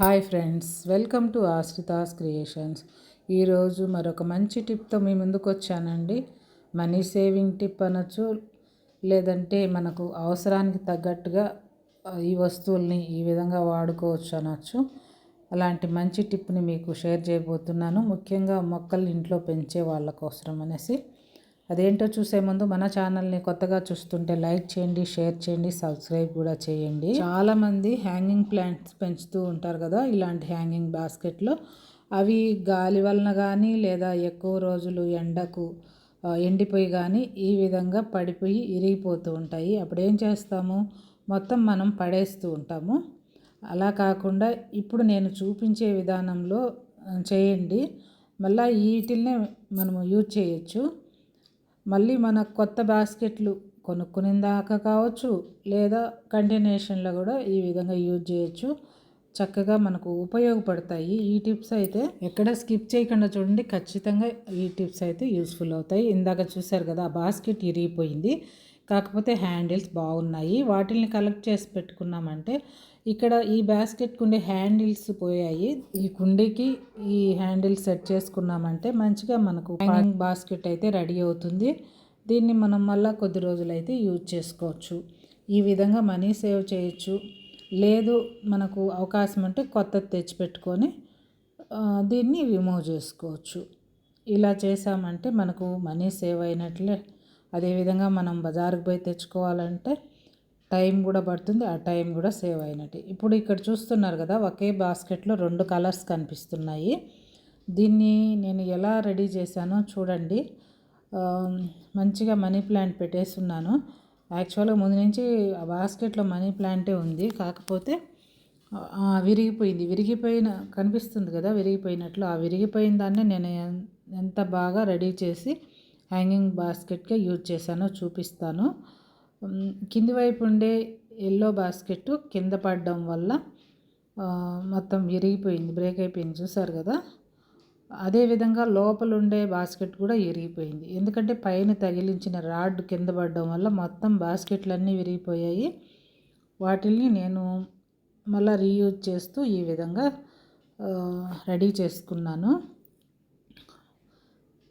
Hi friends welcome to Ashritha's creations. ఈరోజు మరొక మంచి టిప్తో మీ ముందుకు వచ్చానండి. మనీ సేవింగ్ టిప్ అనొచ్చు లేదంటే మనకు అవసరానికి తగ్గట్టుగా ఈ వస్తువుల్ని ఈ విధంగా వాడుకోవచ్చు అనొచ్చు. అలాంటి మంచి టిప్ని మీకు షేర్ చేయబోతున్నాను. ముఖ్యంగా మొక్కలు ఇంట్లో పెంచే వాళ్ళ కోసం అనేసి. అదేంటో చూసే ముందు మన ఛానల్ని కొత్తగా చూస్తుంటే లైక్ చేయండి షేర్ చేయండి సబ్స్క్రైబ్ కూడా చేయండి. చాలామంది హ్యాంగింగ్ ప్లాంట్స్ పెంచుతూ ఉంటారు కదా ఇలాంటి హ్యాంగింగ్ బాస్కెట్లో. అవి గాలి వలన కానీ లేదా ఎక్కువ రోజులు ఎండకు ఎండిపోయి కానీ ఈ విధంగా పడిపోయి ఇరిగిపోతూ ఉంటాయి. అప్పుడు ఏం చేస్తాము? మొత్తం మనం పడేస్తూ ఉంటాము. అలా కాకుండా ఇప్పుడు నేను చూపించే విధానంలో చేయండి. మళ్ళీ వీటిల్నే మనము యూజ్ చేయొచ్చు. మళ్ళీ మన కొత్త బాస్కెట్లు కొనుక్కునే దాకా కావచ్చు లేదా కంటిన్యూషన్లో కూడా ఈ విధంగా యూజ్ చేయొచ్చు. చక్కగా మనకు ఉపయోగపడతాయి. ఈ టిప్స్ అయితే ఎక్కడ స్కిప్ చేయకుండా చూడండి. ఖచ్చితంగా ఈ టిప్స్ అయితే యూస్ఫుల్ అవుతాయి. ఇందాక చూశారు కదా ఆ బాస్కెట్ ఇరిగిపోయింది. కాకపోతే హ్యాండిల్స్ బాగున్నాయి. వాటిని కలెక్ట్ చేసి పెట్టుకున్నామంటే ఇక్కడ ఈ బాస్కెట్ కుండే హ్యాండిల్స్ పోయాయి. ఈ కుండీకి ఈ హ్యాండిల్స్ సెట్ చేసుకున్నామంటే మంచిగా మనకు హ్యాంగింగ్ బాస్కెట్ అయితే రెడీ అవుతుంది. దీన్ని మనం మళ్ళీ కొద్ది రోజులు అయితే యూజ్ చేసుకోవచ్చు. ఈ విధంగా మనీ సేవ్ చేయొచ్చు. లేదు మనకు అవకాశం ఉంటే కొత్తది తెచ్చిపెట్టుకొని దీన్ని రిమూవ్ చేసుకోవచ్చు. ఇలా చేసామంటే మనకు మనీ సేవ్ అయినట్లే. అదేవిధంగా మనం బజారుకు పోయి తెచ్చుకోవాలంటే టైం కూడా పడుతుంది ఆ టైం కూడా సేవ్ అయినట్టు. ఇప్పుడు ఇక్కడ చూస్తున్నారు కదా ఒకే బాస్కెట్లో రెండు కలర్స్ కనిపిస్తున్నాయి. దీన్ని నేను ఎలా రెడీ చేశానో చూడండి. మంచిగా మనీ ప్లాంట్ పెట్టేస్తున్నాను. యాక్చువల్గా ముందు నుంచి ఆ బాస్కెట్లో మనీ ప్లాంటే ఉంది. కాకపోతే విరిగిపోయింది. విరిగిపోయిన కనిపిస్తుంది కదా విరిగిపోయినట్లు. ఆ విరిగిపోయిన దాన్నే నేను ఎంత బాగా రెడీ చేసి హ్యాంగింగ్ బాస్కెట్గా యూజ్ చేశానో చూపిస్తాను. కింది వైపు ఉండే ఎల్లో బాస్కెట్ కింద పడడం వల్ల మొత్తం విరిగిపోయింది బ్రేక్ అయిపోయింది చూసారు కదా? అదేవిధంగా లోపల ఉండే బాస్కెట్ కూడా విరిగిపోయింది. ఎందుకంటే పైన తగిలించిన రాడ్ కింద పడడం వల్ల మొత్తం బాస్కెట్లన్నీ విరిగిపోయాయి. వాటిని నేను మళ్ళీ రీయూజ్ చేస్తూ ఈ విధంగా రెడీ చేసుకున్నాను.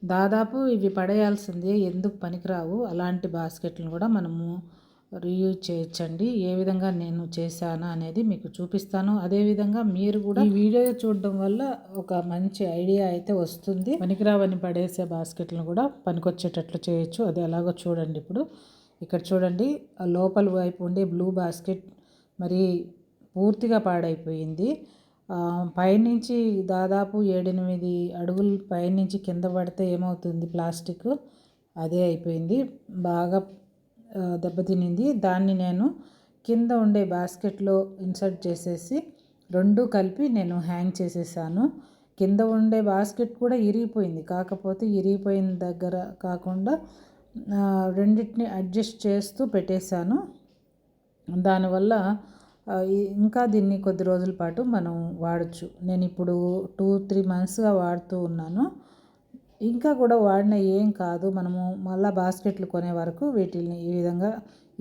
దాదాపు ఇవి పడేయాల్సిందే ఎందుకు పనికిరావు? అలాంటి బాస్కెట్లను కూడా మనము రీయూజ్ చేయొచ్చండి. ఏ విధంగా నేను చేశాను అనేది మీకు చూపిస్తాను. అదేవిధంగా మీరు కూడా ఈ వీడియో చూడడం వల్ల ఒక మంచి ఐడియా అయితే వస్తుంది. పనికిరావని పడేసే బాస్కెట్లను కూడా పనికొచ్చేటట్లు చేయొచ్చు. అది ఎలాగో చూడండి ఇప్పుడు. ఇక్కడ చూడండి లోపల వైపు ఉండే బ్లూ బాస్కెట్ మరి పూర్తిగా పాడైపోయింది. పైనుంచి దాదాపు ఏడెనిమిది అడుగులు పైనుంచి కింద పడితే ఏమవుతుంది? ప్లాస్టిక్ అదే అయిపోయింది. బాగా దెబ్బతినింది. దాన్ని నేను కింద ఉండే బాస్కెట్లో ఇన్సర్ట్ చేసేసి రెండు కలిపి నేను హ్యాంగ్ చేసేసాను. కింద ఉండే బాస్కెట్ కూడా ఇరిగిపోయింది. కాకపోతే ఇరిగిపోయిన దగ్గర కాకుండా రెండింటిని అడ్జస్ట్ చేస్తూ పెట్టేశాను. దానివల్ల ఇంకా దీన్ని కొద్ది రోజుల పాటు మనం వాడచ్చు. నేను ఇప్పుడు టూ త్రీ మంత్స్గా వాడుతూ ఉన్నాను. ఇంకా కూడా వాడిన ఏం కాదు. మనము మళ్ళీ బాస్కెట్లు కొనే వరకు వీటిని ఈ విధంగా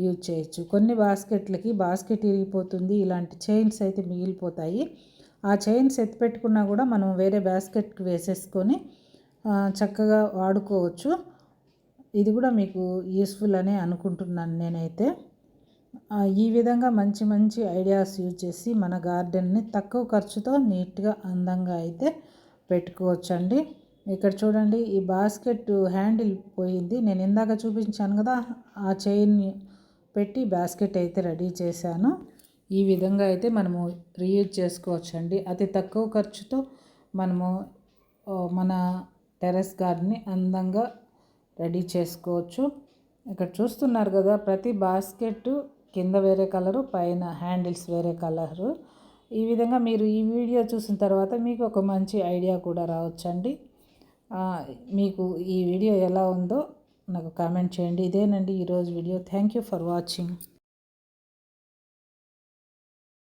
యూజ్ చేయొచ్చు. కొన్ని బాస్కెట్లకి బాస్కెట్ ఇరిగిపోతుంది ఇలాంటి చైన్స్ అయితే మిగిలిపోతాయి. ఆ చైన్స్ ఎత్తిపెట్టుకున్నా కూడా మనం వేరే బాస్కెట్కి వేసేసుకొని చక్కగా వాడుకోవచ్చు. ఇది కూడా మీకు యూస్ఫుల్ అని అనుకుంటున్నాను నేనైతే. ఈ విధంగా మంచి మంచి ఐడియాస్ యూజ్ చేసి మన గార్డెన్ని తక్కువ ఖర్చుతో నీట్గా అందంగా అయితే పెట్టుకోవచ్చండి. ఇక్కడ చూడండి ఈ బాస్కెట్ హ్యాండిల్ పోయింది. నేను ఇందాక చూపించాను కదా ఆ చైన్ పెట్టి బాస్కెట్ అయితే రెడీ చేశాను. ఈ విధంగా అయితే మనము రీయూజ్ చేసుకోవచ్చండి. అతి తక్కువ ఖర్చుతో మనము మన టెరెస్ గార్డెన్ని అందంగా రెడీ చేసుకోవచ్చు. ఇక్కడ చూస్తున్నారు కదా ప్రతి బాస్కెట్ కింద వేరే కలరు పైన హ్యాండిల్స్ వేరే కలరు. ఈ విధంగా మీరు ఈ వీడియో చూసిన తర్వాత మీకు ఒక మంచి ఐడియా కూడా రావచ్చండి. మీకు ఈ వీడియో ఎలా ఉందో నాకు కామెంట్ చేయండి. ఇదేనండి ఈరోజు video. Thank you for watching.